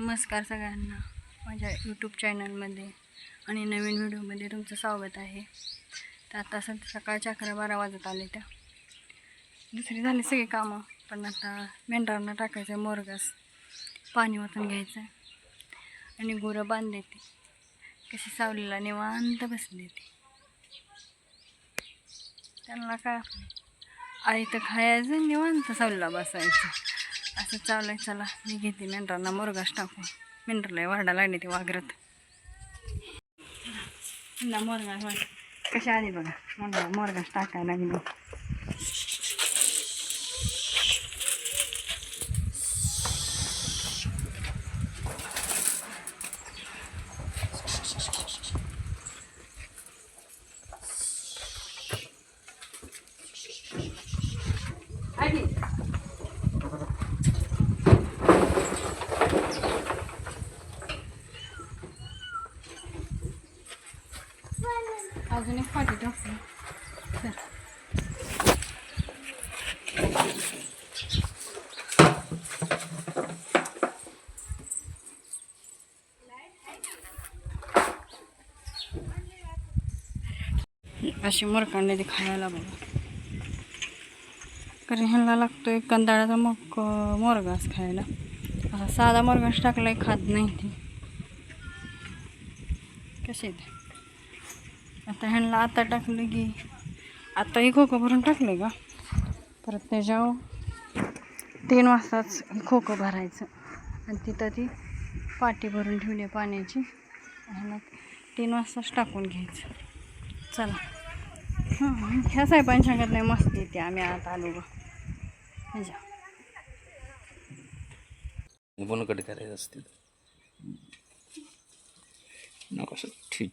नमस्कार सगळ्यांना माझ्या यूट्यूब चॅनलमध्ये आणि नवीन व्हिडिओमध्ये तुमचं स्वागत आहे. तर आता सध्या सकाळच्या अकरा बारा वाजत आले त्या. दुसरी झाली सगळी कामं पण आता मेंढरांना टाकायचं आहे मोरगास. पाणी वाचून घ्यायचं आणि गुरं बांधले ते. कशी सावलीला निवांत बसले ते. त्यांना काय? आई तर खायचं निवांत सावलीला बसायचं. असं चाललंय चला. मी घेते मेंढरांना मोरगास टाकून. मेंढरला वारडा लागली ती वागरत ना मोरगास वाट कशी आली बघा. मला मोरगास टाकायला लागली आली अजून एक पाठी टाकली चल. अशी मरकांडे ते खायला बघा कारण ह्यांना एक कंदाळाचा मग मोरगास खायला. असा साधा मोरगास टाकलाय खात नाही ते. कसे ते? आता ह्यांना आता टाकलं की आता ही खोकं भरून टाकलं का परत त्याच्यावर तीन वाजताच खोकं भरायचं. आणि तिथं ती पाटी भरून ठेवली आहे पाण्याची. ह्याला तीन वाजताच टाकून घ्यायचं. चला. हां ह्या साहेबांनी सांगत नाही मस्त येते आम्ही आता आलो बघ ह्याच्या बोनकट करायचं असतील नका ठीक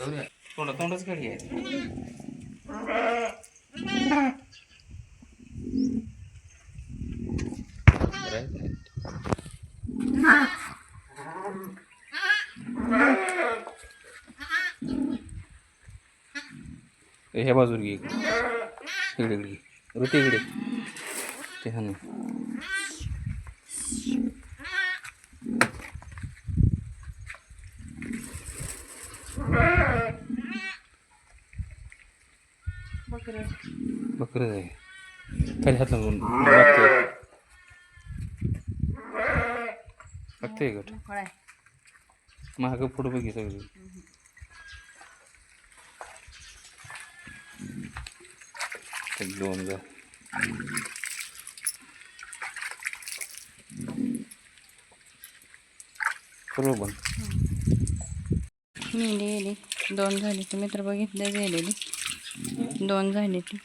तोंड तोंडच काढी आहे. ह्या बाजूला घे इकडे. इकडे इकडे. ते हा बकरं. बकरं आहे. खाली हात लागून लागतंय. गट? महाग पुढं बघी सगळं. दोन जा. करू पण मेंढी गेली दोन झाली. तुम्ही तर बघितले गेलेली. दोन झाली ती.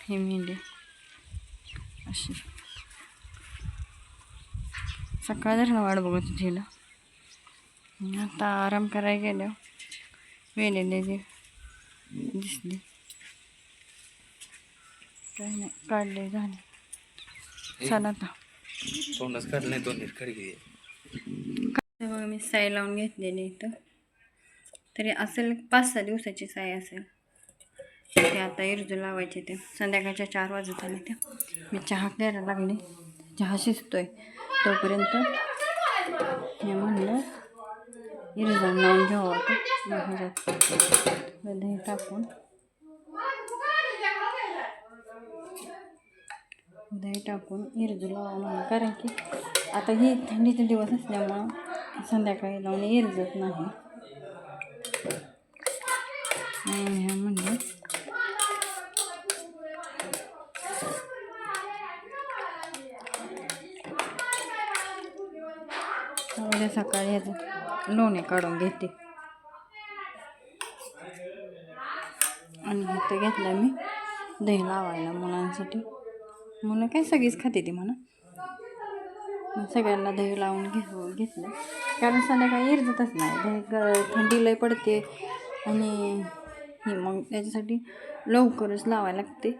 ही मेंढी अशी. सकाळ जर वाट बघत होती हिला आता आराम करायला गेल्यावर वेलेले जे दिसली. काही नाही काढले झाले. चला आता. तोंडच काढलं नाही दोन खडी घे. हे बघा मी साय लावून घेतलेली इथं. तरी असेल पाच सहा दिवसाची साय असेल. ते आता इरजू लावायचे ते. संध्याकाळच्या चार वाजत आले ते. मी चहा प्यायला लागले. चहा शिजतोय. तोपर्यंत मी म्हणलं इरजून लावून घ्यावं ह्याच्यात दही टाकून. दही टाकून इरजू लावा म्हणून कारण की आता ही थंडीचे दिवस असल्यामुळं संध्याकाळी लावून इरजत नाही. आणि ह्या म्हणलं उद्या सकाळी ह्याचं लोणी काढून घेते. आणि इथं घेतलं मी दही लावायला मुलांसाठी. मुलं काय सगळीच खाते ती म्हणा. मग सगळ्यांना दही लावून घेऊ घेतलं. कारण संध्याकाळी इरजतच नाही. दही ग- थंडी लय पडते आणि हे मग त्याच्यासाठी लवकरच लावायला लागते.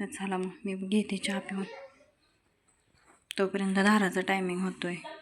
तर चला मग मी घेते चहा पिऊन. तोपर्यंत धाराचा टायमिंग होतो आहे